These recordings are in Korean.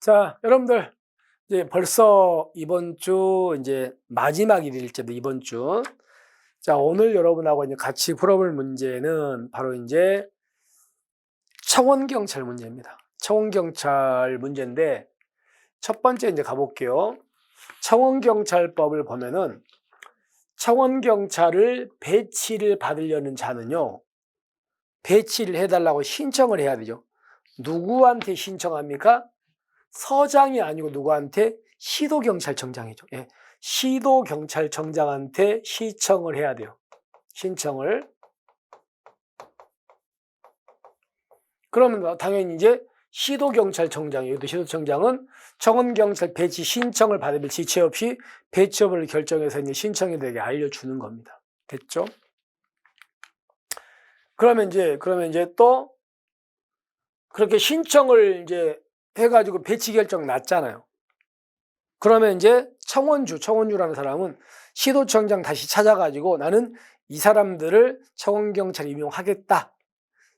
자, 여러분들 이제 벌써 이번 주 이제 마지막 일일째도 이번 주. 자, 오늘 여러분하고 이제 같이 풀어볼 문제는 바로 이제 청원경찰 문제입니다. 청원경찰 문제인데 첫 번째 이제 가볼게요. 청원경찰법을 보면은 청원경찰을 배치를 받으려는 자는요. 배치를 해달라고 신청을 해야 되죠. 누구한테 신청합니까? 서장이 아니고 누구한테? 시도경찰청장이죠. 예. 시도경찰청장한테 시청을 해야 돼요. 신청을. 그러면 당연히 이제 시도경찰청장이에요. 시도청장은 청원경찰 배치 신청을 받으면 지체 없이 배치 여부를 결정해서 이제 신청인들에게 알려주는 겁니다. 됐죠? 그러면 이제, 그러면 이제 또 그렇게 신청을 이제 해가지고 배치 결정 났잖아요. 그러면 이제 청원주, 청원주라는 사람은 시도청장 다시 찾아가지고 나는 이 사람들을 청원경찰 임용하겠다.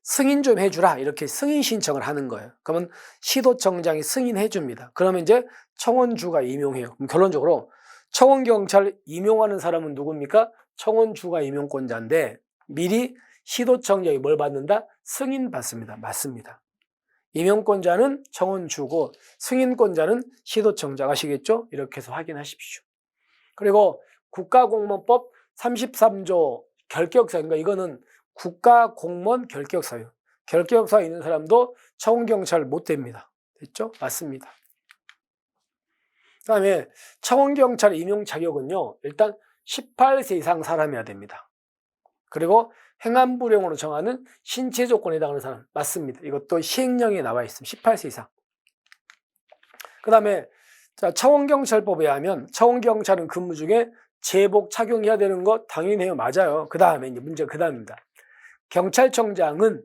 승인 좀 해주라. 이렇게 승인 신청을 하는 거예요. 그러면 시도청장이 승인해 줍니다. 그러면 이제 청원주가 임용해요. 그럼 결론적으로 청원경찰 임용하는 사람은 누굽니까? 청원주가 임용권자인데 미리 시도청장이 뭘 받는다? 승인 받습니다. 맞습니다. 임용권자는 청원주고 승인권자는 시도청장 아시겠죠? 이렇게 해서 확인하십시오. 그리고 국가공무원법 33조 결격사, 그러니까 이거는 국가공무원 결격사예요. 결격사 있는 사람도 청원경찰 못 됩니다. 됐죠? 맞습니다. 그 다음에 청원경찰 임용 자격은요, 일단 18세 이상 사람이어야 됩니다. 그리고 행안부령으로 정하는 신체 조건에 해당하는 사람 맞습니다. 이것도 시행령에 나와 있습니다. 18세 이상. 그 다음에 청원경찰법에 하면 청원경찰은 근무 중에 제복 착용해야 되는 거 당연해요. 맞아요. 그 다음에 이제 문제가 그 다음입니다. 경찰청장은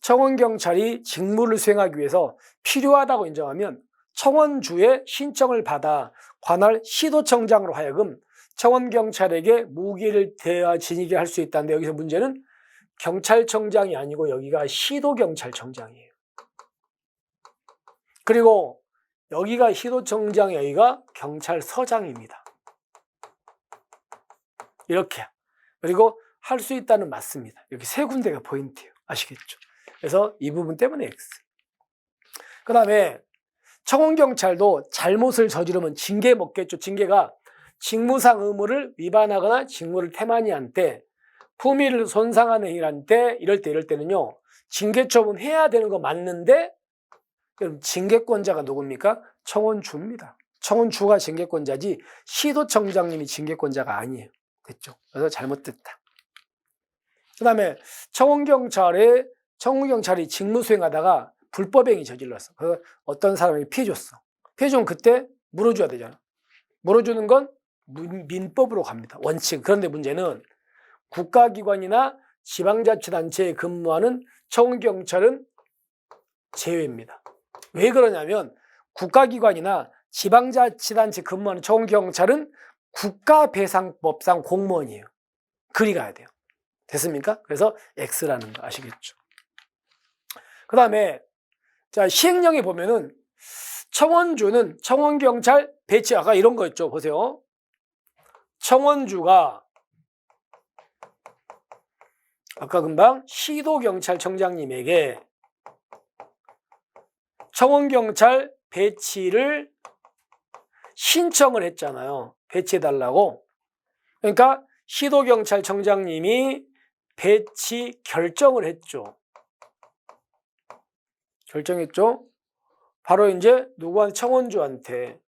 청원경찰이 직무를 수행하기 위해서 필요하다고 인정하면 청원주의 신청을 받아 관할 시도청장으로 하여금 청원 경찰에게 무기를 대하 지니게 할 수 있다는데 여기서 문제는 경찰청장이 아니고 여기가 시도 경찰청장이에요. 그리고 여기가 시도청장, 여기가 경찰서장입니다. 이렇게. 그리고 할 수 있다는 맞습니다. 여기 세 군데가 포인트예요. 아시겠죠? 그래서 이 부분 때문에 X. 그 다음에 청원경찰도 잘못을 저지르면 징계 먹겠죠. 징계가 직무상 의무를 위반하거나 직무를 태만히 한 때, 품위를 손상하는 행위를 때, 이럴 때, 이럴 때는요, 징계 처분 해야 되는 거 맞는데, 그럼 징계권자가 누굽니까? 청원주입니다. 청원주가 징계권자지, 시도청장님이 징계권자가 아니에요. 됐죠? 그래서 잘못됐다. 그 다음에 청원경찰에, 청원경찰이 직무 수행하다가 불법행위 저질렀어. 그래서 어떤 사람이 피해줬어. 피해주면 그때 물어줘야 되잖아. 물어주는 건 민법으로 갑니다. 원칙. 그런데 문제는 국가기관이나 지방자치단체에 근무하는 청원경찰은 제외입니다. 왜 그러냐면 국가기관이나 지방자치단체 근무하는 청원경찰은 국가배상법상 공무원이에요. 그리 가야 돼요. 됐습니까? 그래서 X라는 거 아시겠죠? 그 다음에 자 시행령에 보면은 청원주는 청원경찰 배치 아까 이런 거 있죠. 보세요. 청원주가 아까 금방 시도경찰청장님에게 청원경찰 배치를 신청을 했잖아요. 배치해달라고. 그러니까 시도경찰청장님이 배치 결정을 했죠. 결정했죠. 바로 이제 누구한테 청원주한테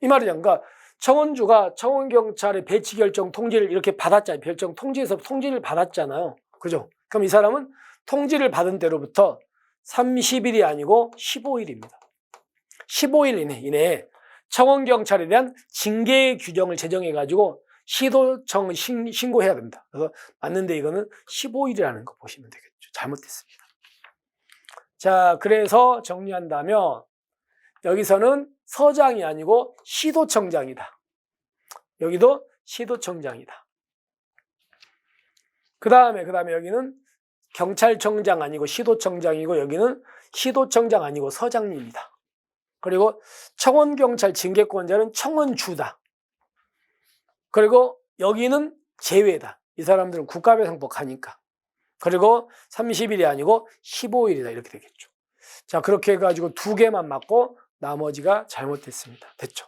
이 말이죠. 그러니까 청원주가 청원경찰의 배치 결정 통지를 이렇게 받았잖아요. 결정 통지에서 통지를 받았잖아요. 그죠? 그럼 이 사람은 통지를 받은 때로부터 30일이 아니고 15일입니다. 15일 이내, 이내에 청원경찰에 대한 징계 규정을 제정해가지고 시도청 신, 신고해야 됩니다. 그래서 맞는데 이거는 15일이라는 거 보시면 되겠죠. 잘못됐습니다. 자, 그래서 정리한다면 여기서는 서장이 아니고 시도청장이다. 여기도 시도청장이다. 그 다음에, 그 다음에 여기는 경찰청장 아니고 시도청장이고 여기는 시도청장 아니고 서장님이다. 그리고 청원경찰 징계권자는 청원주다. 그리고 여기는 제외다. 이 사람들은 국가배상법 하니까. 그리고 30일이 아니고 15일이다. 이렇게 되겠죠. 자, 그렇게 해가지고 두 개만 맞고 나머지가 잘못됐습니다. 됐죠.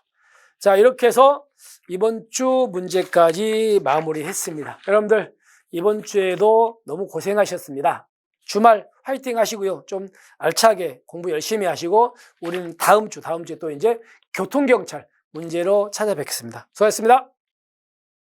자, 이렇게 해서 이번 주 문제까지 마무리했습니다. 여러분들, 이번 주에도 너무 고생하셨습니다. 주말 화이팅 하시고요. 좀 알차게 공부 열심히 하시고, 우리는 다음 주, 다음 주에 또 이제 교통경찰 문제로 찾아뵙겠습니다. 수고하셨습니다.